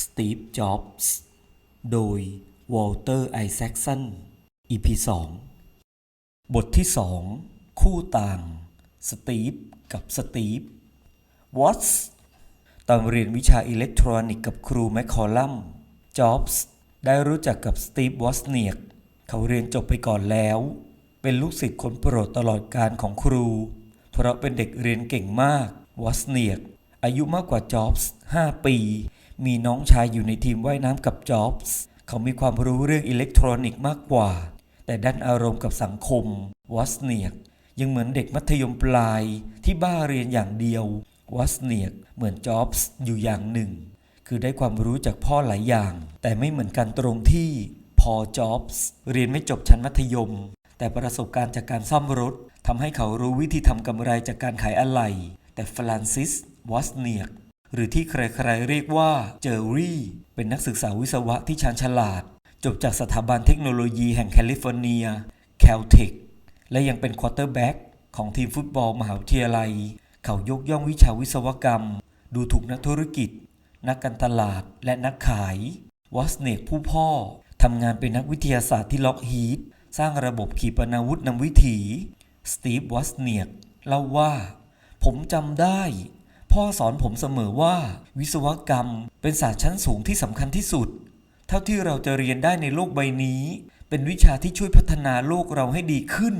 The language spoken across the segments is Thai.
สตีฟ จ็อบส์ โดยวอลเตอร์ ไอแซคสัน EP 2 บทที่ 2 คู่ต่าง สตีฟ กับสตีฟ วอตส์ ตอนเรียนวิชาอิเล็กทรอนิกส์กับครูแมคคอลัม จ็อบส์ ได้รู้จักกับสตีฟ วอสเนียก เขาเรียนจบไปก่อนแล้ว เป็นลูกศิษย์คนโปรดตลอดการของครู เพราะเป็นเด็กเรียนเก่งมาก วอสเนียก อายุมากกว่าจ็อบส์ 5 ปี มีน้องชายอยู่ในทีมว่ายน้ำกับจ็อบส์เขามีความรู้เรื่องอิเล็กทรอนิกส์มากกว่า แต่ด้านอารมณ์กับสังคมวอสเนียกยังเหมือนเด็กมัธยมปลายที่บ้าเรียนอย่างเดียววอสเนียกเหมือนจ็อบส์อยู่อย่างหนึ่ง คือได้ความรู้จากพ่อหลายอย่าง แต่ไม่เหมือนกันตรงที่พอจ็อบส์เรียนไม่จบชั้นมัธยม แต่ประสบการณ์จากการซ่อมรถทำให้เขารู้วิธีทำกำไรจากการขายอะไหล่แต่ฟรานซิสวอสเนียก หรือที่ใครๆเรียกว่าเจอรี่ เป็นนักศึกษาวิศวะที่ชาญฉลาด จบจากสถาบันเทคโนโลยีแห่งแคลิฟอร์เนียแคลเทคและยังเป็นควอเตอร์แบ็กของทีมฟุตบอลมหาวิทยาลัย เขายกย่องวิชาวิศวกรรม ดูถูกนักธุรกิจ นักการตลาดและนักขายวอสเนกผู้พ่อทำงานเป็นนักวิทยาศาสตร์ที่ล็อกฮีทสร้างระบบขีปนาวุธนำวิถี สตีฟวอสเนียกเล่าว่า ผมจำได้ พ่อสอนผมเสมอว่า วิศวกรรมเป็นศาสตร์ชั้นสูงที่สำคัญที่สุด เท่าที่เราจะเรียนได้ในโลกใบนี้ เป็นวิชาที่ช่วยพัฒนาโลกเราให้ดีขึ้น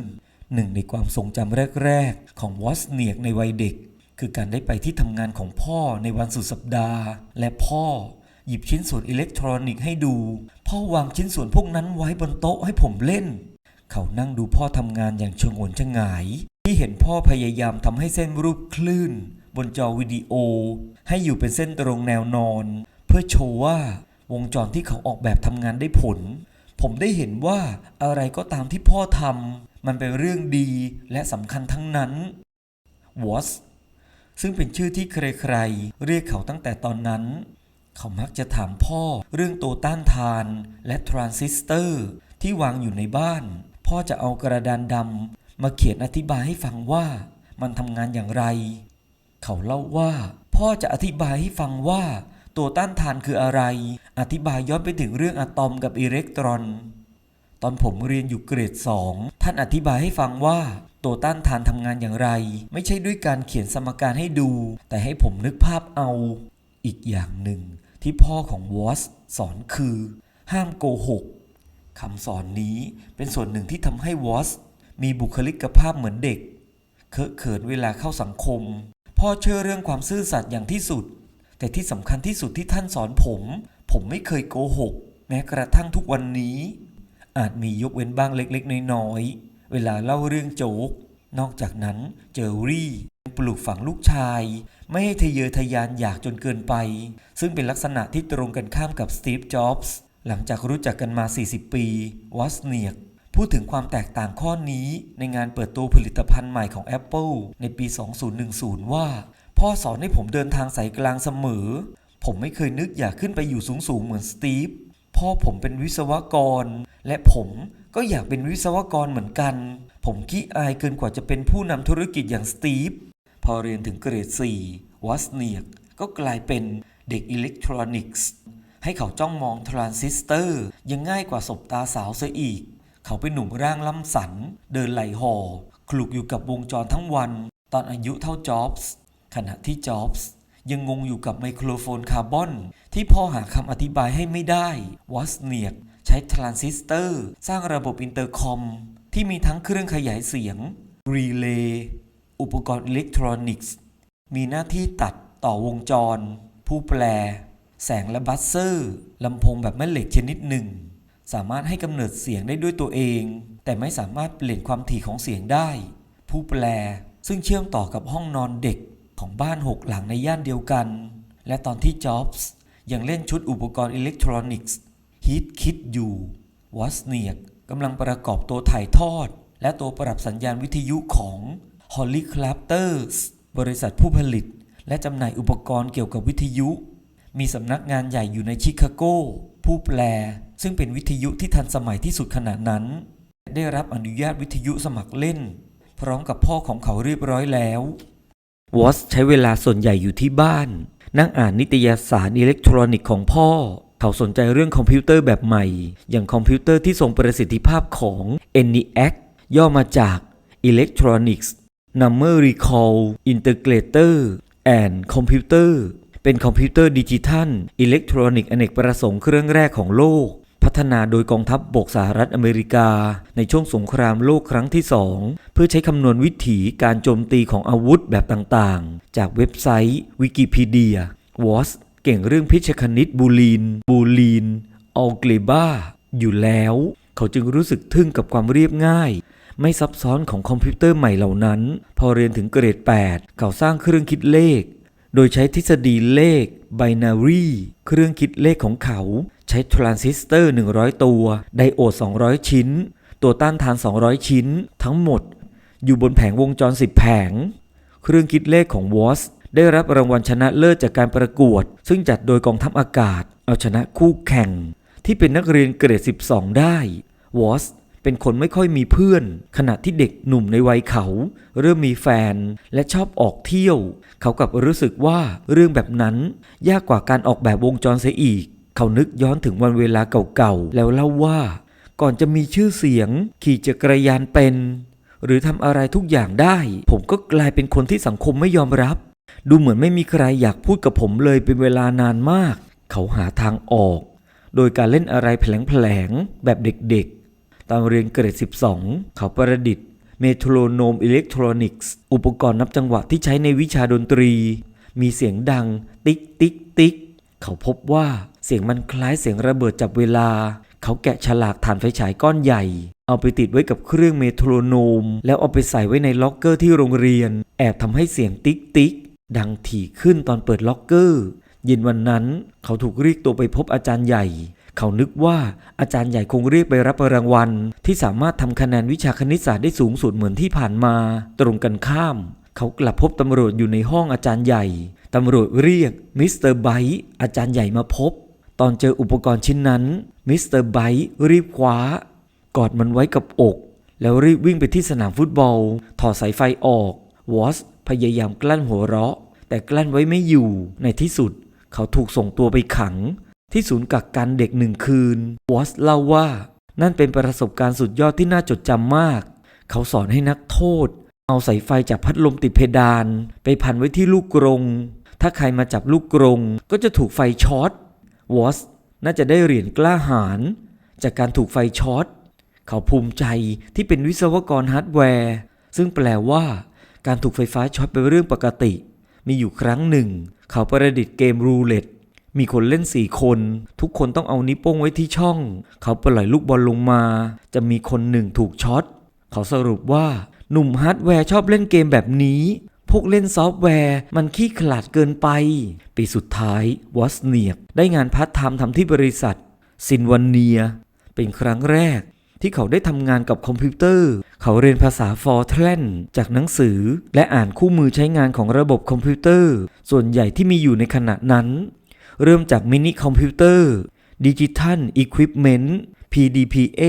หนึ่งในความทรงจำแรก ๆ ของวอสเนียกในวัยเด็ก คือการได้ไปที่ทำงานของพ่อในวันสุดสัปดาห์ และพ่อหยิบชิ้นส่วนอิเล็กทรอนิกส์ให้ดู พ่อวางชิ้นส่วนพวกนั้นไว้บนโต๊ะให้ผมเล่น เขานั่งดูพ่อทำงานอย่างชงนชงาย ที่เห็นพ่อพยายามทำให้เส้นรูปคลื่น บนจอวิดีโอ ให้อยู่เป็นเส้นตรงแนวนอน เพื่อโชว์ว่าวงจรที่เขาออกแบบทำงานได้ผล ผมได้เห็นว่าอะไรก็ตามที่พ่อทำมันเป็นเรื่องดีและสำคัญทั้งนั้น was ซึ่งเป็นชื่อที่ใครๆ เรียกเขาตั้งแต่ตอนนั้น เขามักจะถามพ่อเรื่องตัวต้านทานและทรานซิสเตอร์ที่วางอยู่ในบ้าน พ่อจะเอากระดานดำมาเขียนอธิบายให้ฟังว่ามันทำงานอย่างไร เขาเล่าว่า พ่อจะอธิบายให้ฟังว่า ตัวต้านทานคืออะไร อธิบายย้อนไปถึงเรื่องอะตอมกับอิเล็กตรอน ตอนผมเรียนอยู่เกรด2ท่านอธิบายให้ฟังว่า ตัวต้านทานทำงานอย่างไร ไม่ใช่ด้วยการเขียนสมการให้ดู แต่ให้ผมนึกภาพเอา อีกอย่างหนึ่งที่พ่อของวอสสอนคือ ห้ามโกหกคำสอนนี้เป็นส่วนหนึ่งที่ทำให้วอสมีบุคลิกภาพเหมือนเด็ก เคอะเขินเวลาเข้าสังคม พ่อเชื่อเรื่องความซื่อสัตย์อย่างที่สุด แต่ที่สำคัญที่สุดที่ท่านสอนผม ผมไม่เคยโกหก แม้กระทั่งทุกวันนี้ อาจมียกเว้นบ้างเล็กๆ น้อยๆ เวลาเล่าเรื่องโจ๊กนอกจากนั้นเจอรี่ปลูกฝังลูกชาย ไม่ให้ทะเยอทะยานอยากจนเกินไป ซึ่งเป็นลักษณะที่ตรงกันข้ามกับสตีฟ จ็อบส์ หลังจากรู้จักกันมา 40 ปี วอสเนียก พูดถึงความแตกต่างข้อนี้ในงานเปิดตัวผลิตภัณฑ์ใหม่ของ Apple ในปี 2010 ว่า พ่อสอนให้ผมเดินทางสายกลางเสมอ ผมไม่เคยนึกอยากขึ้นไปอยู่สูงๆเหมือนสตีฟพ่อผมเป็นวิศวกร และผมก็อยากเป็นวิศวกรเหมือนกัน ผมขี้อายเกินกว่าจะเป็นผู้นำธุรกิจอย่างสตีฟพอเรียนถึงเกรด 4วอสเนียกก็กลายเป็นเด็กอิเล็กทรอนิกส์ ให้เขาจ้องมองทรานซิสเตอร์ยังง่ายกว่าสบตาสาวเสียอีก เขาเป็นหนุ่มร่างล่ำสัน เดินไหลห่อคลุกอยู่กับวงจรทั้งวัน ตอนอายุเท่าจ็อบส์ขณะที่จ็อบส์ยังงงอยู่กับไมโครโฟนคาร์บอน ที่พ่อหาคำอธิบายให้ไม่ได้วอสเนียกใช้ทรานซิสเตอร์ สร้างระบบอินเตอร์คอม ที่มีทั้งเครื่องขยายเสียง รีเลย์อุปกรณ์อิเล็กทรอนิกส์ มีหน้าที่ตัดต่อวงจร ผู้แปล แสงและบัสเซอร์ลำโพงแบบแม่เหล็กชนิดหนึ่ง สามารถให้กำเนิดเสียงได้ด้วยตัวเอง แต่ไม่สามารถเปลี่ยนความถี่ของเสียงได้ ผู้แปลซึ่งเชื่อมต่อกับห้องนอนเด็กของบ้านหกหลังในย่านเดียวกัน และตอนที่จ็อบส์ยังเล่นชุดอุปกรณ์อิเล็กทรอนิกส์ฮิตคิดอยู่วอสเนียกกำลังประกอบตัวถ่ายทอด และตัวปรับสัญญาณวิทยุของ Holly c l a p t e r s บริษัทผู้ผลิต และจำหน่ายอุปกรณ์เกี่ยวกับวิทยุ มีสำนักงานใหญ่อยู่ในชิคาโก ผู้แปล ซึ่งเป็นวิทยุที่ทันสมัยที่สุดขณะนั้น ได้รับอนุญาตวิทยุสมัครเล่น พร้อมกับพ่อของเขาเรียบร้อยแล้ววอสใช้เวลาส่วนใหญ่อยู่ที่บ้าน นั่งอ่านนิตยสารอิเล็กทรอนิกส์ของพ่อ เขาสนใจเรื่องคอมพิวเตอร์แบบใหม่ อย่างคอมพิวเตอร์ที่ทรงประสิทธิภาพของ ENIAC ย่อมาจาก Electronics Number Recall Integrator and Computer เป็นคอมพิวเตอร์ดิจิทัล อิเล็กทรอนิกส์อเนกประสงค์เครื่องแรกของโลก พัฒนาโดยกองทัพบบกสหรัฐอเมริกา ในช่วงสงครามโลกครั้งที่สองเพื่อใช้คำนวณวิถีการโจมตีของอาวุธแบบต่างๆ จากเว็บไซต์วิกิพีเดียวอสเก่งเรื่องพิชคณิตบูลีน บูลีนอัลเกรบาอยู่แล้ว เขาจึงรู้สึกทึ่งกับความเรียบง่าย ไม่ซับซ้อนของคอมพิวเตอร์ใหม่เหล่านั้น พอเรียนถึงเกรด 8 เขาสร้างเครื่องคิดเลข โดยใช้ทฤษฎีเลข binary เครื่องคิดเลขของเขา ใช้ทรานซิสเตอร์ 100 ตัว ไดโอด 200 ชิ้น ตัวต้านทาน 200 ชิ้น ทั้งหมด อยู่บนแผงวงจร 10 แผง เครื่องคิดเลขของวอสได้รับรางวัลชนะเลิศจากการประกวด ซึ่งจัดโดยกองทัพอากาศ เอาชนะคู่แข่ง ที่เป็นนักเรียนเกรด 12 ได้วอส เป็นคนไม่ค่อยมีเพื่อน ขณะที่เด็กหนุ่มในวัยเขา เริ่มมีแฟนและชอบออกเที่ยว เขากลับรู้สึกว่าเรื่องแบบนั้น ยากกว่าการออกแบบวงจรเสียอีก เขานึกย้อนถึงวันเวลาเก่าๆแล้วเล่าว่า ก่อนจะมีชื่อเสียง ขี่จักรยานเป็น หรือทำอะไรทุกอย่างได้ ผมก็กลายเป็นคนที่สังคมไม่ยอมรับ ดูเหมือนไม่มีใครอยากพูดกับผมเลยเป็นเวลานานมาก เขาหาทางออก โดยการเล่นอะไรแผลงๆแบบเด็กๆ ตอนเรียนเกรด 12 เขาประดิษฐ์ เมโทรโนมอิเล็กทรอนิกส์ อุปกรณ์นับจังหวะที่ใช้ในวิชาดนตรี มีเสียงดัง ติ๊กติ๊กติ๊ก เขาพบว่าเสียงมันคล้ายเสียงระเบิดจับเวลา เขาแกะฉลากฐานไฟฉายก้อนใหญ่ เอาไปติดไว้กับเครื่องเมโทรโนม แล้วเอาไปใส่ไว้ในล็อกเกอร์ที่โรงเรียน แอบทำให้เสียงติ๊กติ๊กดังถี่ขึ้นตอนเปิดล็อกเกอร์ เย็นวันนั้นเขาถูกเรียกตัวไปพบอาจารย์ใหญ่ เขานึกว่าอาจารย์ใหญ่คงเรียกไปรับรางวัล ที่สามารถทำคะแนนวิชาคณิตศาสตร์ได้สูงสุดเหมือนที่ผ่านมา ตรงกันข้าม เขากลับพบตำรวจอยู่ในห้องอาจารย์ใหญ่ ตำรวจเรียกมิสเตอร์ไบท์อาจารย์ใหญ่มาพบ ตอนเจออุปกรณ์ชิ้นนั้นมิสเตอร์ไบท์รีบคว้ากอดมันไว้กับอก แล้วรีบวิ่งไปที่สนามฟุตบอล ถอดสายไฟออกวอสพยายามกลั้นหัวเราะ แต่กลั้นไว้ไม่อยู่ในที่สุด เขาถูกส่งตัวไปขัง ที่ศูนย์กักกันเด็กหนึ่งคืนวอสเล่าว่า นั่นเป็นประสบการณ์สุดยอดที่น่าจดจำมาก เขาสอนให้นักโทษ เอาสายไฟจากพัดลมติดเพดาน ไปพันไว้ที่ลูกกรง ถ้าใครมาจับลูกกรง ก็จะถูกไฟช็อตวอสน่าจะได้เหรียญกล้าหาญจากการถูกไฟช็อตเขาภูมิใจที่เป็นวิศวกรฮาร์ดแวร์ ซึ่งแปลว่าการถูกไฟฟ้าช็อตเป็นเรื่องปกติ มีอยู่ครั้งหนึ่ง เขาประดิษฐ์เกมรูเล็ต มีคนเล่นสี่คน ทุกคนต้องเอานิ้วโป้งไว้ที่ช่อง เขาปล่อยลูกบอลลงมา จะมีคนหนึ่งถูกช็อต เขาสรุปว่าหนุ่มฮาร์ดแวร์ชอบเล่นเกมแบบนี้ พวกเล่นซอฟต์แวร์มันขี้ขลาดเกินไป ปีสุดท้ายวอสเนียกได้งานพาร์ทไทม์ทำที่บริษัท ซินวันเนีย เป็นครั้งแรกที่เขาได้ทำงานกับคอมพิวเตอร์ เขาเรียนภาษาฟอร์เทรนจากหนังสือ และอ่านคู่มือใช้งานของระบบคอมพิวเตอร์ ส่วนใหญ่ที่มีอยู่ในขณะนั้น เริ่มจากมินิคอมพิวเตอร์ดิจิทัลอุปกรณ์ PDP-A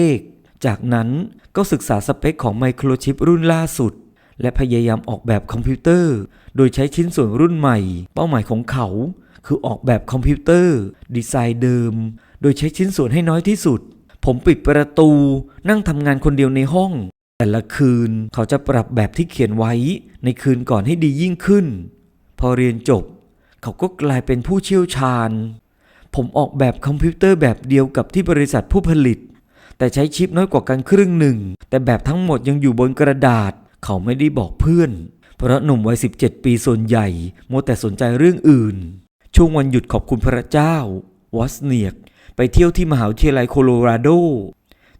จากนั้นก็ศึกษาสเปคของไมโครชิปรุ่นล่าสุด และพยายามออกแบบคอมพิวเตอร์ โดยใช้ชิ้นส่วนรุ่นใหม่ เป้าหมายของเขา คือออกแบบคอมพิวเตอร์ ดีไซน์เดิม โดยใช้ชิ้นส่วนให้น้อยที่สุด ผมปิดประตู นั่งทำงานคนเดียวในห้อง แต่ละคืนเขาจะปรับแบบที่เขียนไว้ ในคืนก่อนให้ดียิ่งขึ้น พอเรียนจบ เขาก็กลายเป็นผู้เชี่ยวชาญ ผมออกแบบคอมพิวเตอร์แบบเดียวกับที่บริษัทผู้ผลิต แต่ใช้ชิปน้อยกว่ากันครึ่งหนึ่ง แต่แบบทั้งหมดยังอยู่บนกระดาษ เขาไม่ได้บอกเพื่อน เพราะหนุ่มวัย 17 ปีส่วนใหญ่มัวแต่สนใจเรื่องอื่น ช่วงวันหยุดขอบคุณพระเจ้า วอสเนียก ไปเที่ยวที่มหาวิทยาลัยโคโลราโด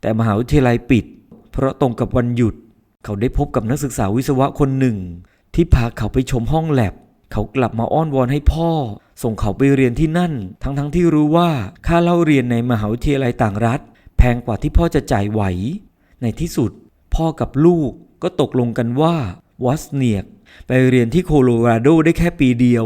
แต่มหาวิทยาลัยปิด เพราะตรงกับวันหยุด เขาได้พบกับนักศึกษาวิศวะคนหนึ่ง ที่พาเขาไปชมห้องแลบ เขากลับมาอ้อนวอนให้พ่อ ส่งเขาไปเรียนที่นั่น ทั้งๆทที่รู้ว่าค่าเล่าเรียนในมหาวิทยาลัยต่างรัฐ แพงกว่าที่พ่อจะจ่ายไหว ในที่สุด พ่อกับลูกก็ตกลงกันว่าวอสเนียกไปเรียนที่โคโลราโดได้แค่ปีเดียว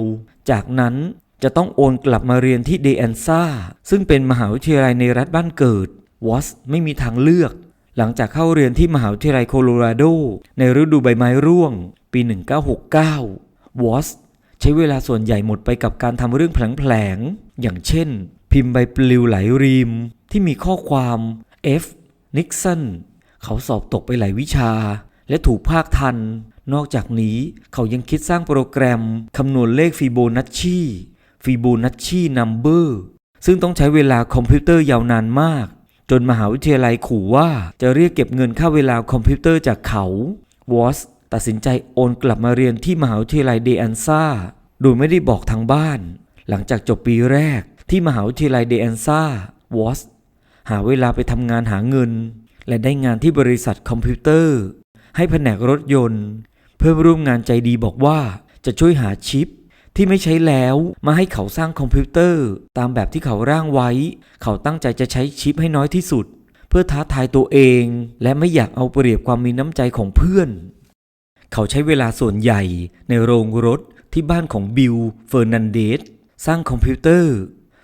จากนั้นจะต้องโอนกลับมาเรียนที่เดแอนซาซึ่งเป็นมหาวิทยาลัยในรัฐบ้านเกิด วอสไม่มีทางเลือก หลังจากเข้าเรียนที่มหาวิทยาลัยโคโลราโดในฤดูใบไม้ร่วง ปี 1969 วอส ใช้เวลาส่วนใหญ่หมดไปกับการทำเรื่องแผลงๆ อย่างเช่น พิมพ์ใบปลิวไหลริมที่มีข้อความ F Nixon เขาสอบตกไปหลายวิชา และถูกภาคทัน นอกจากนี้เขายังคิดสร้างโปรแกรมคำนวณเลขฟิโบนัชชีฟิโบนัชชีนัมเบอร์ซึ่งต้องใช้เวลาคอมพิวเตอร์ยาวนานมาก จนมหาวิทยาลัยขู่ว่าจะเรียกเก็บเงินค่าเวลาคอมพิวเตอร์จากเขาวอส ตัดสินใจโอนกลับมาเรียนที่มหาวิทยาลัยเดอันซาโดยไม่ได้บอกทางบ้าน หลังจากจบปีแรกที่มหาวิทยาลัยเดอันซาวอสหาเวลาไปทำงานหาเงิน และได้งานที่บริษัทคอมพิวเตอร์ ให้แผนกรถยนต์ เพื่อนร่วมงานใจดีบอกว่าจะช่วยหาชิปที่ไม่ใช้แล้วมาให้เขาสร้างคอมพิวเตอร์ ตามแบบที่เขาร่างไว้ เขาตั้งใจจะใช้ชิปให้น้อยที่สุด เพื่อท้าทายตัวเอง และไม่อยากเอาเปรียบความมีน้ำใจของเพื่อน เขาใช้เวลาส่วนใหญ่ในโรงรถที่บ้านของบิลเฟอร์นันเดสสร้างคอมพิวเตอร์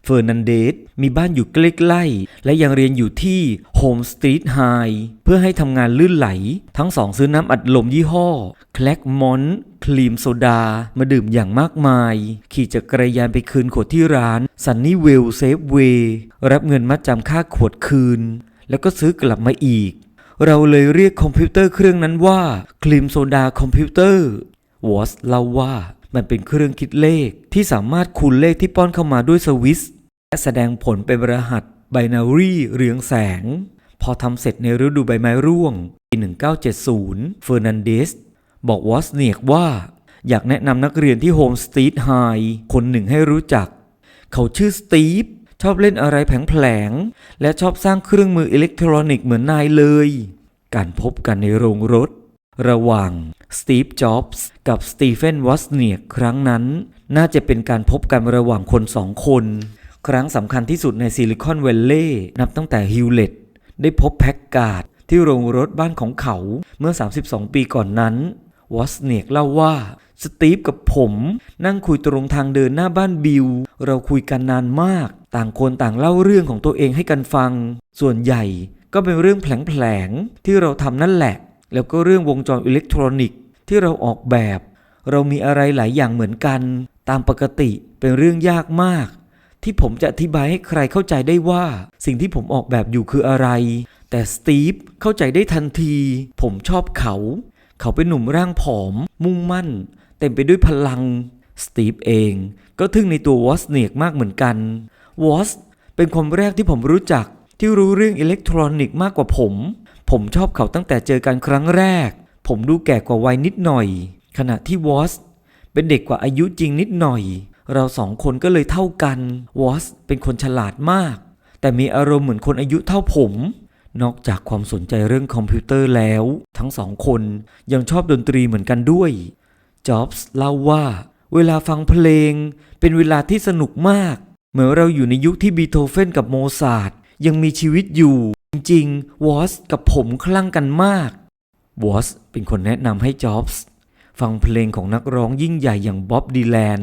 เฟอร์นันเดสมีบ้านอยู่ใกล้ๆและยังเรียนอยู่ที่โฮมสตรีทไฮเพื่อให้ทำงานลื่นไหล ทั้งสองซื้อน้ำอัดลมยี่ห้อแคลกมอนครีมโซดามาดื่มอย่างมากมาย ขี่จักรยานไปคืนขวดที่ร้านซันนี่เวลเซฟเวย์รับเงินมัดจำค่าขวดคืน แล้วก็ซื้อกลับมาอีก เราเลยเรียกคอมพิวเตอร์เครื่องนั้นว่าครีมโซดาคอมพิวเตอร์วอสเล่าว่ามันเป็นเครื่องคิดเลขที่สามารถคูณเลขที่ป้อนเข้ามาด้วยสวิตช์และแสดงผลเป็นรหัสไบนารีเรืองแสง พอทำเสร็จในฤดูใบไม้ร่วงปี1970 เฟอร์นันเดส บอกวอสเนียกว่า อยากแนะนำนักเรียนที่โฮมสตรีทไฮคนหนึ่งให้รู้จัก เขาชื่อสตีฟ ชอบเล่นอะไรแผลงๆและชอบสร้างเครื่องมืออิเล็กทรอนิกส์เหมือนนายเลย การพบกันในโรงรถ ระหว่างสตีฟจ็อบส์กับสตีเฟนวอสเนียครั้งนั้น น่าจะเป็นการพบกันระหว่างคนสองคน ครั้งสำคัญที่สุดในซิลิคอนแวลเลย์นับตั้งแต่ฮิวเลตได้พบแพ็กการ์ดที่โรงรถบ้านของเขาเมื่อ 32 ปีก่อนนั้นวอสเนียกเล่าว่า สตีฟกับผม นั่งคุยตรงทางเดินหน้าบ้านบิล เราคุยกันนานมาก ต่างคนต่างเล่าเรื่องของตัวเองให้กันฟัง ส่วนใหญ่ก็เป็นเรื่องแผลงๆที่เราทำนั่นแหละ แล้วก็เรื่องวงจรอิเล็กทรอนิกส์ที่เราออกแบบ เรามีอะไรหลายอย่างเหมือนกัน ตามปกติเป็นเรื่องยากมาก ที่ผมจะอธิบายให้ใครเข้าใจได้ว่า สิ่งที่ผมออกแบบอยู่คืออะไร แต่สตีฟเข้าใจได้ทันที ผมชอบเขา เขาเป็นหนุ่มร่างผอม มุ่งมั่น เต็มไปด้วยพลัง สตีฟเองก็ทึ่งในตัววอสเนียกมากเหมือนกัน วอสเป็นคนแรกที่ผมรู้จักที่รู้เรื่องอิเล็กทรอนิกส์มากกว่าผม ผมชอบเขาตั้งแต่เจอกันครั้งแรก ผมดูแก่กว่าวัยนิดหน่อย ขณะที่วอสเป็นเด็กกว่าอายุจริงนิดหน่อย เราสองคนก็เลยเท่ากัน วอสเป็นคนฉลาดมาก แต่มีอารมณ์เหมือนคนอายุเท่าผม นอกจากความสนใจเรื่องคอมพิวเตอร์แล้ว ทั้งสองคนยังชอบดนตรีเหมือนกันด้วยจ็อบส์เล่าว่าเวลาฟังเพลง เป็นเวลาที่สนุกมาก เหมือนเราอยู่ในยุคที่บีโธเฟนกับโมซาร์ทยังมีชีวิตอยู่ จริงๆวอสกับผมคลั่งกันมากวอสเป็นคนแนะนำให้จ็อบส์ฟังเพลงของนักร้องยิ่งใหญ่อย่างบ๊อบดีแลน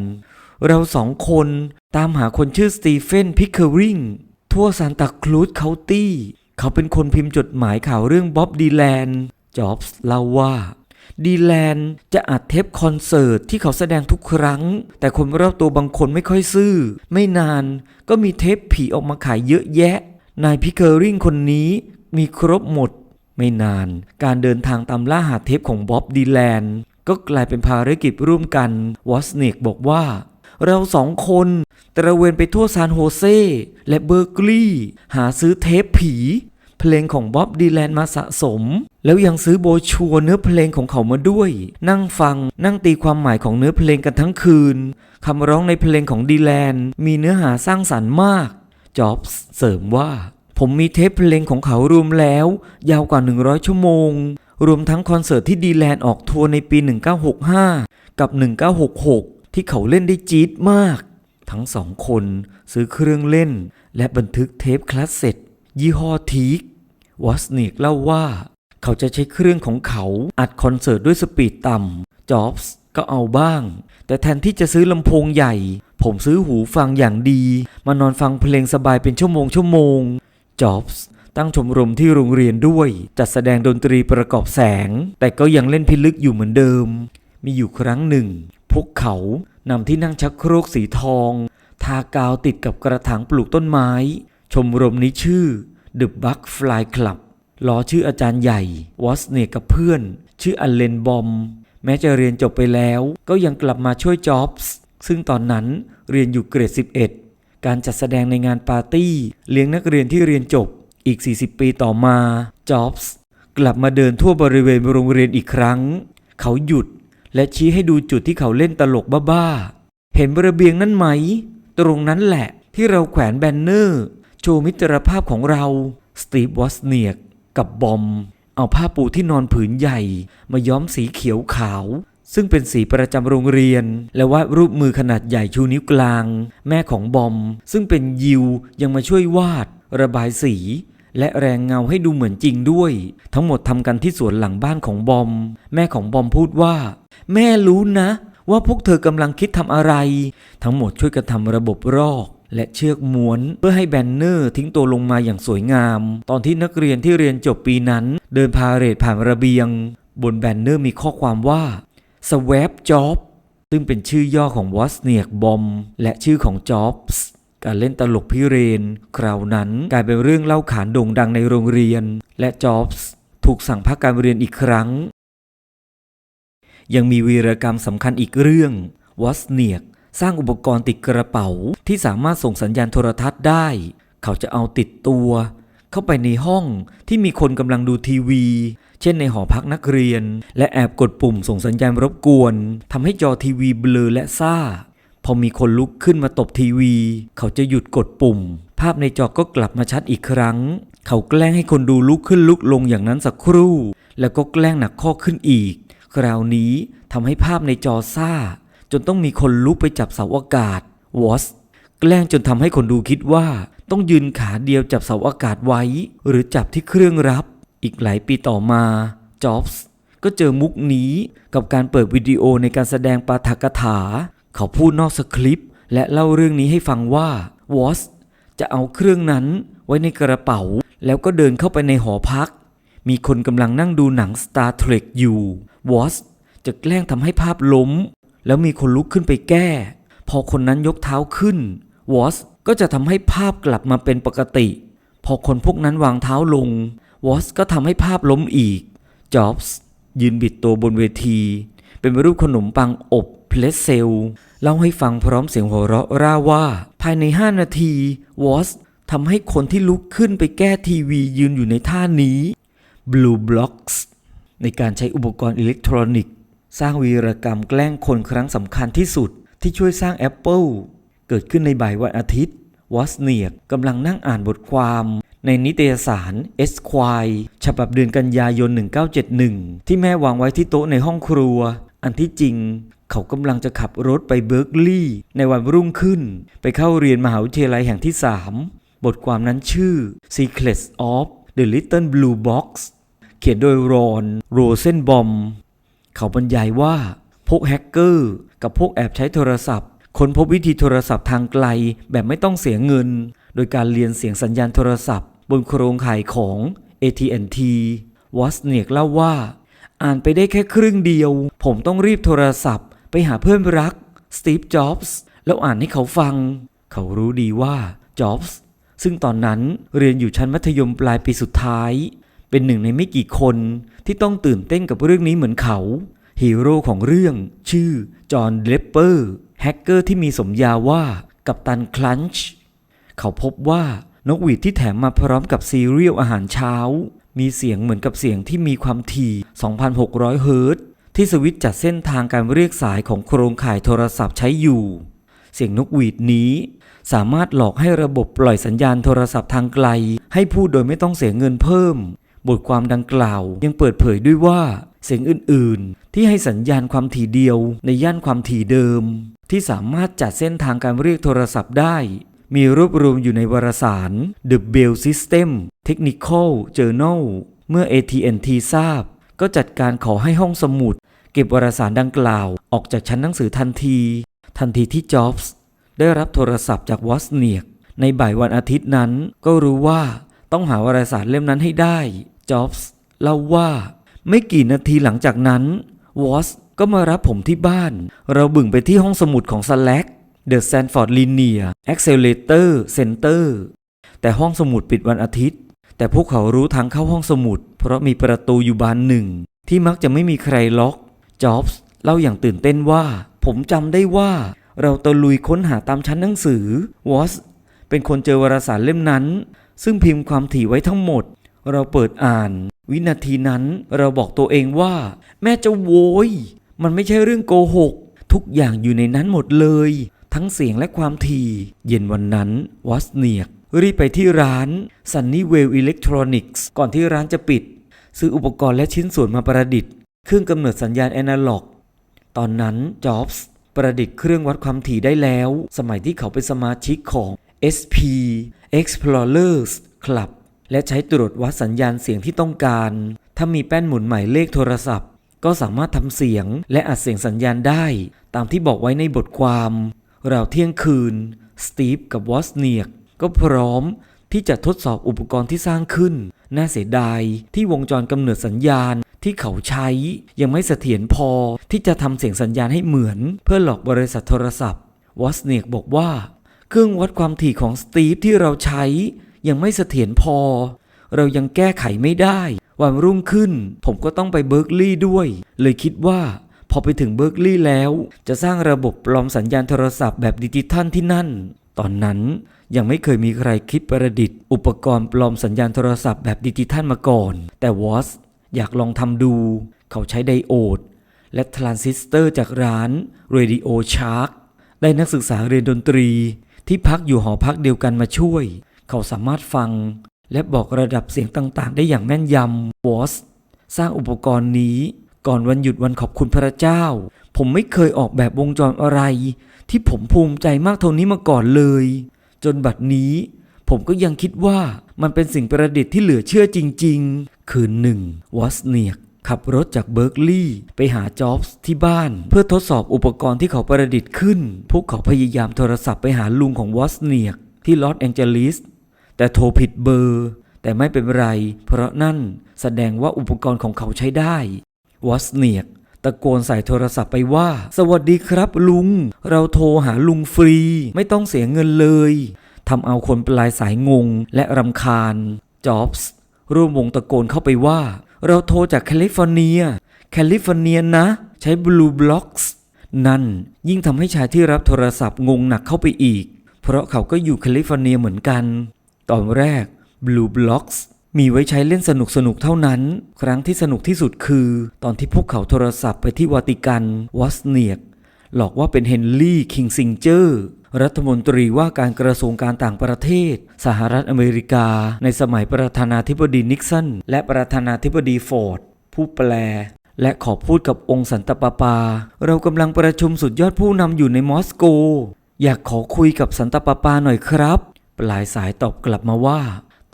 เราสองคนตามหาคนชื่อสตีเฟนพิคเคอริงทั่วซานตาคลูสเคานตี้ เขาเป็นคนพิมพ์จดหมายข่าวเรื่องบ๊อบดีแลนจ็อบส์เล่าว่าดีแลนจะอัดเทปคอนเสิร์ตที่เขาแสดงทุกครั้ง แต่คนรอบตัวบางคนไม่ค่อยซื่อไม่นานก็มีเทปผีออกมาขายเยอะแยะ นายพิเคอริงคนนี้มีครบหมด ไม่นานการเดินทางตามล่าหาเทปของบ๊อบดีแลนก็กลายเป็นภารกิจร่วมกันวอสเนกบอกว่า เราสองคนตระเวนไปทั่วซานโฮเซและเบอร์กลีย์หาซื้อเทปผี เพลงของบ๊อบดีแลนมาสะสม แล้วยังซื้อโบชัวเนื้อเพลงของเขามาด้วย นั่งฟังนั่งตีความหมายของเนื้อเพลงกันทั้งคืนคำร้องในเพลงของดีแลนมีเนื้อหาสร้างสรรค์มากจ็อบส์เสริมว่า ผมมีเทปเพลงของเขารวมแล้ว ยาวกว่า 100 ชั่วโมง รวมทั้งคอนเสิร์ตที่ดีแลนออกทัวร์ในปี 1965 กับ 1966 ที่เขาเล่นได้จี๊ดมาก ทั้งสองคนซื้อเครื่องเล่น และบันทึกเทปคลาสเซ็ตยี่ห้อทีก วอสเนกเล่าว่า เขาจะใช้เครื่องของเขาอัดคอนเสิร์ตด้วยสปีดต่ำจ็อบส์ก็เอาบ้าง แต่แทนที่จะซื้อลำโพงใหญ่ ผมซื้อหูฟังอย่างดี มานอนฟังเพลงสบายเป็นชั่วโมงชั่วโมงจ็อบส์ตั้งชมรมที่โรงเรียนด้วย จัดแสดงดนตรีประกอบแสง แต่ก็ยังเล่นพิลึกอยู่เหมือนเดิม มีอยู่ครั้งหนึ่ง พวกเขานำที่นั่งชักโครกสีทอง ทากาวติดกับกระถางปลูกต้นไม้ ชมรมนี้ชื่อ The Bugfly Club ล้อชื่ออาจารย์ใหญ่วอสเนกับเพื่อน ชื่ออัลเลนบอม แม้จะเรียนจบไปแล้ว ก็ยังกลับมาช่วยจ็อบส์ซึ่งตอนนั้นเรียนอยู่เกรด 11 การจัดแสดงในงานปาร์ตี้ เลี้ยงนักเรียนที่เรียนจบอีก 40 ปีต่อมาจ็อบส์กลับมาเดินทั่วบริเวณโรงเรียนอีกครั้ง เขาหยุดและชี้ให้ดูจุดที่เขาเล่นตลกบ้าๆ เห็นระเบียงนั่นไหม ตรงนั้นแหละที่เราแขวนแบนเนอร์ โชว์มิตรภาพของเรา สตีฟวอสเนียกกับบอม เอาผ้าปูที่นอนผืนใหญ่ มาย้อมสีเขียวขาว ซึ่งเป็นสีประจำโรงเรียน และวาดรูปมือขนาดใหญ่ชูนิ้วกลาง แม่ของบอม ซึ่งเป็นยิวยังมาช่วยวาด ระบายสี และแรงเงาให้ดูเหมือนจริงด้วย ทั้งหมดทำกันที่สวนหลังบ้านของบอม แม่ของบอมพูดว่า แม่รู้นะ ว่าพวกเธอกำลังคิดทำอะไร ทั้งหมดช่วยกันทำระบบรอก และเชือกม้วน เพื่อให้แบนเนอร์ทิ้งตัวลงมาอย่างสวยงาม ตอนที่นักเรียนที่เรียนจบปีนั้น เดินพาเหรดผ่านระเบียง บนแบนเนอร์มีข้อความว่า Swap Job ซึ่งเป็นชื่อย่อของวอสเนียกบอมและชื่อของ Jobs การเล่นตลกพิเรน คราวนั้นกลายเป็นเรื่องเล่าขานโด่งดังในโรงเรียน และ Jobs ถูกสั่งพักการเรียนอีกครั้ง ยังมีวีรกรรมสำคัญอีกเรื่องวอสเนียก สร้างอุปกรณ์ติดกระเป๋าที่สามารถส่งสัญญาณโทรทัศน์ได้ เขาจะเอาติดตัว เข้าไปในห้องที่มีคนกำลังดูทีวี เช่นในหอพักนักเรียน และแอบกดปุ่มส่งสัญญาณรบกวนทำให้จอทีวีเบลอและซ่า พอมีคนลุกขึ้นมาตบทีวี เขาจะหยุดกดปุ่ม ภาพในจอก็กลับมาชัดอีกครั้ง เขาแกล้งให้คนดูลุกขึ้นลุกลงอย่างนั้นสักครู่ แล้วก็แกล้งหนักข้อขึ้นอีก คราวนี้ทำให้ภาพในจอซ่า จนต้องมีคนลุกไปจับเสาอากาศวอสแกล้งจนทำให้คนดูคิดว่า ต้องยืนขาเดียวจับเสาอากาศไว้ หรือจับที่เครื่องรับ อีกหลายปีต่อมาจ็อบส์ก็เจอมุกนี้กับการเปิดวิดีโอในการแสดงปาฐกถา เขาพูดนอกสคริปต์และเล่าเรื่องนี้ให้ฟังว่าวอสจะเอาเครื่องนั้นไว้ในกระเป๋า แล้วก็เดินเข้าไปในหอพัก มีคนกำลังนั่งดูหนัง Star Trek อยู่วอสจะแกล้งทำให้ภาพล้ม แล้วมีคนลุกขึ้นไปแก้ พอคนนั้นยกเท้าขึ้นวอสก็จะทำให้ภาพกลับมาเป็นปกติ พอคนพวกนั้นวางเท้าลงวอสก็ทำให้ภาพล้มอีกจ็อบส์ยืนบิดตัวบนเวที เป็นรูปขนมปังอบเพลสเซลเล่าให้ฟังพร้อมเสียงหัวเราะร่าว่า ภายใน 5 นาทีวอสทำให้คนที่ลุกขึ้นไปแก้ทีวียืนอยู่ในท่านี้ Blue Blocks ในการใช้อุปกรณ์อิเล็กทรอนิกส์ สร้างวีรกรรมแกล้งคนครั้งสำคัญที่สุดที่ช่วยสร้าง Apple เกิดขึ้นในบ่ายวันอาทิตย์ วอสเนียกกำลังนั่งอ่านบทความในนิตยสาร Esquire ฉบับเดือนกันยายน 1971 ที่แม่วางไว้ที่โต๊ะในห้องครัว อันที่จริง เขากำลังจะขับรถไปเบิร์กลีย์ในวันรุ่งขึ้น ไปเข้าเรียนมหาวิทยาลัยแห่งที่ 3 บทความนั้นชื่อ Secrets of the Little Blue Box เขียนโดยรอนโรเซนบอม เขาบรรยายว่า พวกแฮกเกอร์กับพวกแอบใช้โทรศัพท์ ค้นพบวิธีโทรศัพท์ทางไกลแบบไม่ต้องเสียเงิน โดยการเรียนเสียงสัญญาณโทรศัพท์ บนโครงข่ายของ AT&T วอสเนียกเล่าว่า อ่านไปได้แค่ครึ่งเดียว ผมต้องรีบโทรศัพท์ ไปหาเพื่อนรักสตีฟจ็อบส์แล้วอ่านให้เขาฟัง เขารู้ดีว่าจ็อบส์ซึ่งตอนนั้นเรียนอยู่ชั้นมัธยมปลายปีสุดท้าย เป็นหนึ่งในไม่กี่คนที่ต้องตื่นเต้นกับเรื่องนี้เหมือนเขาฮีโร่ของเรื่องชื่อ จอห์นเลปเปอร์แฮกเกอร์ที่มีสมญาว่ากัปตันคลันช์เขาพบว่านกหวีดที่แถมมาพร้อมกับซีเรียลอาหารเช้า มีเสียงเหมือนกับเสียงที่มีความถี่ 2,600 เฮิรตซ์ที่สวิตจัดเส้นทางการเรียกสายของโครงข่ายโทรศัพท์ใช้อยู่ เสียงนกหวีดนี้สามารถหลอกให้ระบบปล่อยสัญญาณโทรศัพท์ทางไกล ให้พูดโดยไม่ต้องเสียเงินเพิ่ม บทความดังกล่าวยังเปิดเผยด้วยว่าเสียงอื่น ๆ ที่ให้สัญญาณความถี่เดียวในย่านความถี่เดิม ที่สามารถจัดเส้นทางการเรียกโทรศัพท์ได้ มีรวบรวมอยู่ในวารสาร The Bell System Technical Journal เมื่อ AT&T ทราบ ก็จัดการขอให้ห้องสมุด เก็บวารสารดังกล่าวออกจากชั้นหนังสือทันที ทันทีที่จ็อบส์ได้รับโทรศัพท์จากวอสเนียกในบ่ายวันอาทิตย์นั้นก็รู้ว่า ต้องหาวารสารเล่มนั้นให้ได้จ็อบส์เล่าว่า ไม่กี่นาทีหลังจากนั้นวอสก็มารับผมที่บ้าน เราบึ่งไปที่ห้องสมุดของ Slack The Stanford Linear Accelerator Center แต่ห้องสมุดปิดวันอาทิตย์ แต่พวกเขารู้ทางเข้าห้องสมุด เพราะมีประตูอยู่บานหนึ่ง ที่มักจะไม่มีใครล็อกจ็อบส์เล่าอย่างตื่นเต้นว่า ผมจำได้ว่า เราตะลุยค้นหาตามชั้นหนังสือวอสเป็นคนเจอวารสารเล่มนั้น ซึ่งพิมพ์ความถี่ไว้ทั้งหมด เราเปิดอ่าน วินาทีนั้นเราบอกตัวเองว่า แม่จะโวยมันไม่ใช่เรื่องโกหก ทุกอย่างอยู่ในนั้นหมดเลย ทั้งเสียงและความถี่ เย็นวันนั้นวอสเนียกรีบไปที่ร้าน Sunnyvale Electronics ก่อนที่ร้านจะปิด ซื้ออุปกรณ์และชิ้นส่วนมาประดิษฐ์ เครื่องกำเนิดสัญญาณแอนาล็อก ตอนนั้นจ็อบส์ประดิษฐ์เครื่องวัดความถี่ได้แล้ว สมัยที่เขาเป็นสมาชิกของ SP Explorers Club และใช้ตรวจวัดสัญญาณเสียงที่ต้องการ ถ้ามีแป้นหมุนหมายเลขโทรศัพท์ ก็สามารถทำเสียงและอัดเสียงสัญญาณได้ ตามที่บอกไว้ในบทความ เราเที่ยงคืน สตีฟกับวอสเนียกก็พร้อมที่จะทดสอบอุปกรณ์ที่สร้างขึ้น น่าเสียดายที่วงจรกำเนิดสัญญาณที่เขาใช้ยังไม่เสถียรพอที่จะทำเสียงสัญญาณให้เหมือน เพื่อหลอกบริษัทโทรศัพท์วอสเนียกบอกว่า เครื่องวัดความถี่ของสตีฟที่เราใช้ยังไม่เสถียรพอ เรายังแก้ไขไม่ได้ วันรุ่งขึ้น ผมก็ต้องไปเบิร์กลีย์ด้วย เลยคิดว่า พอไปถึงเบิร์กลีย์แล้ว จะสร้างระบบปลอมสัญญาณโทรศัพท์แบบดิจิทัลที่นั่น ตอนนั้นยังไม่เคยมีใครคิดประดิษฐ์ อุปกรณ์ปลอมสัญญาณโทรศัพท์แบบดิจิทัลมาก่อน แต่วอสอยากลองทำดู เขาใช้ไดโอด และทรานซิสเตอร์จากร้าน Radio Shark ได้นักศึกษาเรียนดนตรี ที่พักอยู่หอพักเดียวกันมาช่วย เขาสามารถฟัง และบอกระดับเสียงต่างๆ ได้อย่างแม่นยำวอสสร้างอุปกรณ์นี้ ก่อนวันหยุดวันขอบคุณพระเจ้า ผมไม่เคยออกแบบวงจรอะไร ที่ผมภูมิใจมากเท่านี้มาก่อนเลย จนบัดนี้ ผมก็ยังคิดว่ามันเป็นสิ่งประดิษฐ์ที่เหลือเชื่อจริง ๆ คืนหนึ่งวอสเนียก ขับรถจากเบิร์กลีย์ไปหาจ็อบส์ที่บ้าน เพื่อทดสอบอุปกรณ์ที่เขาประดิษฐ์ขึ้น พวกเขาพยายามโทรศัพท์ไปหาลุงของวอสเนียกที่ลอสแองเจลิสแต่โทรผิดเบอร์ แต่ไม่เป็นไร เพราะนั่นแสดงว่าอุปกรณ์ของเขาใช้ได้วอสเนียกตะโกนใส่โทรศัพท์ไปว่า สวัสดีครับ ลุง เราโทรหาลุงฟรี ไม่ต้องเสียเงินเลยทำเอาคนปลายสายงงและรำคาญจ็อบส์ร่วมวงตะโกนเข้าไปว่า เราโทรจากแคลิฟอร์เนีย แคลิฟอร์เนียนะ ใช้ Blue Blocks นั่นยิ่งทำให้ชายที่รับโทรศัพท์งงหนักเข้าไปอีก เพราะเขาก็อยู่แคลิฟอร์เนียเหมือนกัน ตอนแรก Blue Blocks มีไว้ใช้เล่นสนุกสนุกๆเท่านั้น ครั้งที่สนุกที่สุดคือ ตอนที่พวกเขาโทรศัพท์ไปที่วาติกันวอสเนียก หลอกว่าเป็นเฮนรี่คิงซิงเจอร์ รัฐมนตรีว่าการกระทรวงการต่างประเทศ สหรัฐอเมริกา ในสมัยประธานาธิบดีนิกสันและประธานาธิบดีฟอร์ดผู้แปล และขอพูดกับองค์สันตปาปา เรากำลังประชุมสุดยอดผู้นำอยู่ในมอสโก อยากขอคุยกับสันตปาปาหน่อยครับ ปลายสายตอบกลับมาว่า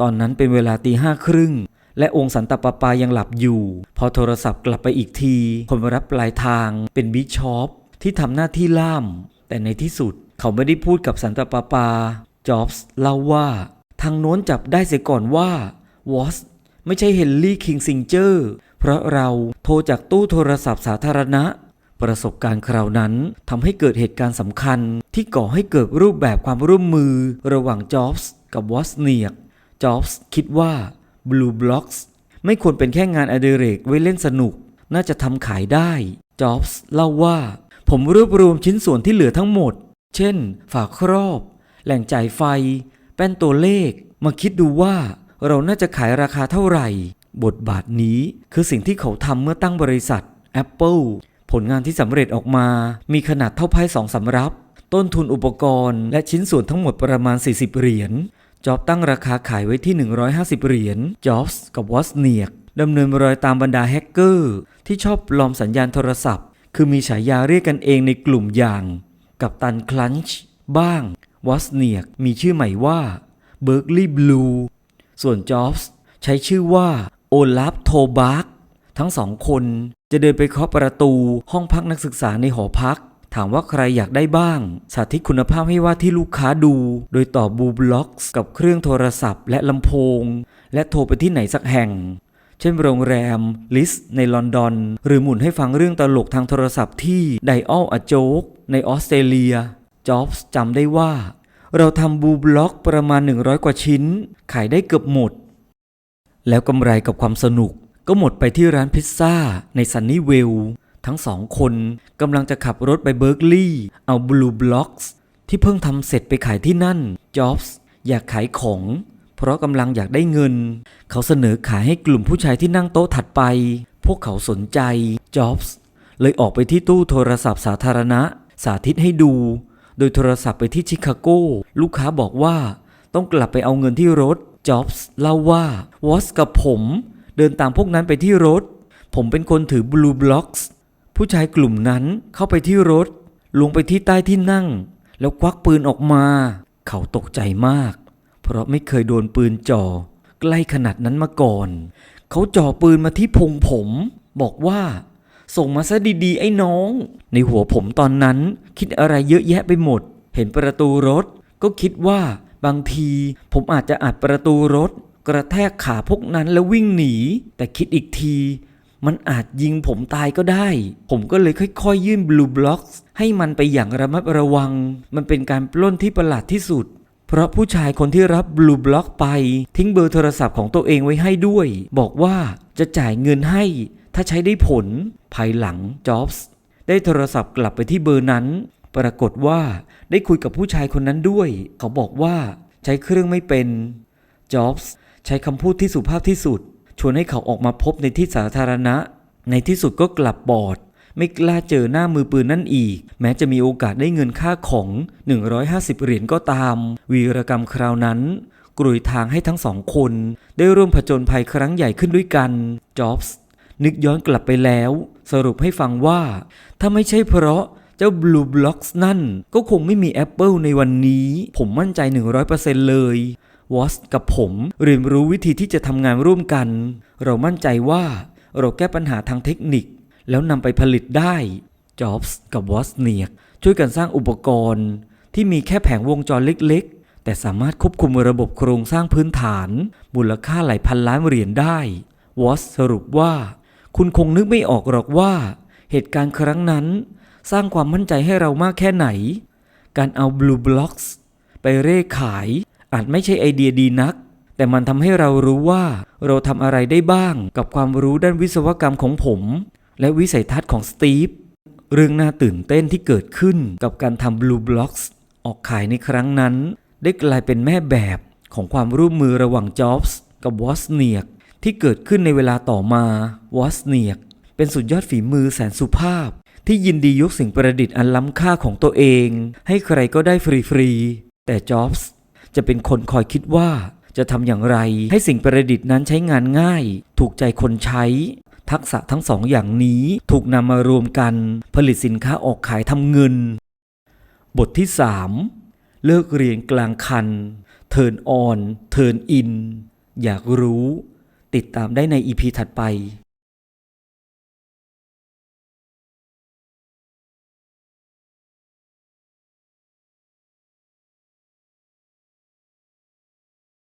ตอนนั้นเป็นเวลาตีห้าครึ่งและองค์สันตปาปายังหลับอยู่ พอโทรศัพท์กลับไปอีกที คนรับปลายทางเป็นบิชอปที่ทำหน้าที่ล่าม แต่ในที่สุด เขาไม่ได้พูดกับสันตปาปา จอบส์เล่าว่า ทางโน้นจับได้เสียก่อนว่าวอสไม่ใช่เฮนรี่คิงซิงเจอร์เพราะเราโทรจากตู้โทรศัพท์สาธารณะ ประสบการณ์คราวนั้นทำให้เกิดเหตุการณ์สำคัญ ที่ก่อให้เกิดรูปแบบความร่วมมือ ระหว่างจอบส์กับวอสเนียกจอบส์คิดว่า Blue Blocks ไม่ควรเป็นแค่งานอดิเรกไว้เล่นสนุก น่าจะทำขายได้ จอบส์เล่าว่า ผมรวบรวมชิ้นส่วนที่เหลือทั้งหมด เช่น ฝาครอบ แหล่งจ่ายไฟ แป้นตัวเลข มาคิดดูว่าเราน่าจะขายราคาเท่าไหร่ บทบาทนี้คือสิ่งที่เขาทำเมื่อตั้งบริษัท Apple ผลงานที่สำเร็จออกมา มีขนาดเท่าไพ่สองสำรับ ต้นทุนอุปกรณ์ และชิ้นส่วนทั้งหมดประมาณ 40 เหรียญจอบตั้งราคาขายไว้ที่ 150 เหรียญจอบส์กับวอสเนียกดำเนินรอยตามบรรดาแฮกเกอร์ ที่ชอบปลอมสัญญาณโทรศัพท์ คือมีฉายาเรียกกันเองในกลุ่มอย่าง กับตันคลันช์บ้างวอสเนียกมีชื่อใหม่ว่าเบิร์กลีย์บลูส่วนจอบส์ใช้ชื่อว่าโอลาฟโทบาร์กทั้งสองคนจะเดินไปเคาะประตูห้องพักนักศึกษาในหอพัก ถามว่าใครอยากได้บ้าง สาธิตคุณภาพให้ว่าที่ลูกค้าดู โดยต่อบูบล็อกส์กับเครื่องโทรศัพท์และลำโพง และโทรไปที่ไหนสักแห่ง เช่นโรงแรมลิสในลอนดอน หรือหมุนให้ฟังเรื่องตลกทางโทรศัพท์ที่ไดอ l ลอโจกในออสเตรเลียจ็อบส์จำได้ว่า เราทำบูบล็อกประมาณ 100 กว่าชิ้น ขายได้เกือบหมด แล้วกำไรกับความสนุกก็หมดไปที่ร้านพิซซ่าในซันนี่เวลทั้งสองคนกำลังจะขับรถไปเบิร์กลีย์เอาบลูบล็อกส์ที่เพิ่งทำเสร็จไปขายที่นั่นจ็อบส์อยากขายของ เพราะกำลังอยากได้เงิน เขาเสนอขายให้กลุ่มผู้ชายที่นั่งโต๊ะถัดไป พวกเขาสนใจจ็อบส์เลยออกไปที่ตู้โทรศัพท์สาธารณะ สาธิตให้ดู โดยโทรศัพท์ไปที่ชิคาโก ลูกค้าบอกว่าต้องกลับไปเอาเงินที่รถจ็อบส์เล่าว่าวอสกับผมเดินตามพวกนั้นไปที่รถ ผมเป็นคนถือบลูบล็อกส์ผู้ชายกลุ่มนั้นเข้าไปที่รถ ลงไปที่ใต้ที่นั่ง แล้วควักปืนออกมา เขาตกใจมาก เพราะไม่เคยโดนปืนจ่อใกล้ขนาดนั้นมาก่อน เขาจ่อปืนมาที่พงผม บอกว่า ส่งมาซะดีๆ ไอ้น้อง ในหัวผมตอนนั้น คิดอะไรเยอะแยะไปหมด เห็นประตูรถ ก็คิดว่าบางที ผมอาจจะอัดประตูรถ กระแทกขาพวกนั้นแล้ววิ่งหนี แต่คิดอีกที มันอาจยิงผมตายก็ได้ ผมก็เลยค่อยๆ ยื่นบลูบล็อกให้มันไปอย่างระมัดระวัง มันเป็นการปล้นที่ประหลาดที่สุด เพราะผู้ชายคนที่รับบลูบล็อกไป ทิ้งเบอร์โทรศัพท์ของตัวเองไว้ให้ด้วย บอกว่าจะจ่ายเงินให้ ถ้าใช้ได้ผล ภายหลังจ็อบส์ได้โทรศัพท์กลับไปที่เบอร์นั้น ปรากฏว่าได้คุยกับผู้ชายคนนั้นด้วย เขาบอกว่าใช้เครื่องไม่เป็นจ็อบส์ใช้คำพูดที่สุภาพที่สุด ชวนให้เขาออกมาพบในที่สาธารณะ ในที่สุดก็กลับบอด ไม่กล้าเจอหน้ามือปืนนั่นอีก แม้จะมีโอกาสได้เงินค่าของ 150 เหรียญก็ตาม วีรกรรมคราวนั้นกรุยทางให้ทั้งสองคน ได้ร่วมผจญภัยครั้งใหญ่ขึ้นด้วยกันจ็อบส์นึกย้อนกลับไปแล้ว สรุปให้ฟังว่า ถ้าไม่ใช่เพราะเจ้า Blue Blocks นั่น ก็คงไม่มี Apple ในวันนี้ ผมมั่นใจ 100%เลยวอสกับผมเรียนรู้วิธีที่จะทำงานร่วมกัน เรามั่นใจว่าเราแก้ปัญหาทางเทคนิค แล้วนำไปผลิตได้จ็อบส์กับวอสเนียกช่วยกันสร้างอุปกรณ์ ที่มีแค่แผงวงจรเล็กๆ แต่สามารถควบคุมระบบโครงสร้างพื้นฐาน มูลค่าหลายพันล้านเหรียญได้ วอสสรุปว่า คุณคงนึกไม่ออกหรอกว่า เหตุการณ์ครั้งนั้น สร้างความมั่นใจให้เรามากแค่ไหน การเอา Blue Blocks ไปเร่ขาย อาจไม่ใช่ไอเดียดีนัก แต่มันทำให้เรารู้ว่าเราทำอะไรได้บ้างกับความรู้ด้านวิศวกรรมของผม และวิสัยทัศน์ของสตีฟเรื่องน่าตื่นเต้นที่เกิดขึ้นกับการทำ Blue Blocks ออกขายในครั้งนั้น ได้กลายเป็นแม่แบบของความร่วมมือระหว่างจ็อบส์กับวอสเนียกที่เกิดขึ้นในเวลาต่อมาวอสเนียกเป็นสุดยอดฝีมือแสนสุภาพ ที่ยินดียกสิ่งประดิษฐ์อันล้ำค่าของตัวเอง ให้ใครก็ได้ฟรีๆแต่จ็อบส์จะเป็นคนคอยคิดว่าจะทำอย่างไรให้สิ่งประดิษฐ์นั้นใช้งานง่าย ถูกใจคนใช้ ทักษะทั้งสองอย่างนี้ถูกนำมารวมกันผลิตสินค้าออกขายทำเงิน บทที่ 3 เลิกเรียนกลางคัน Turn on Turn in อยากรู้ ติดตามได้ในอีพีถัดไป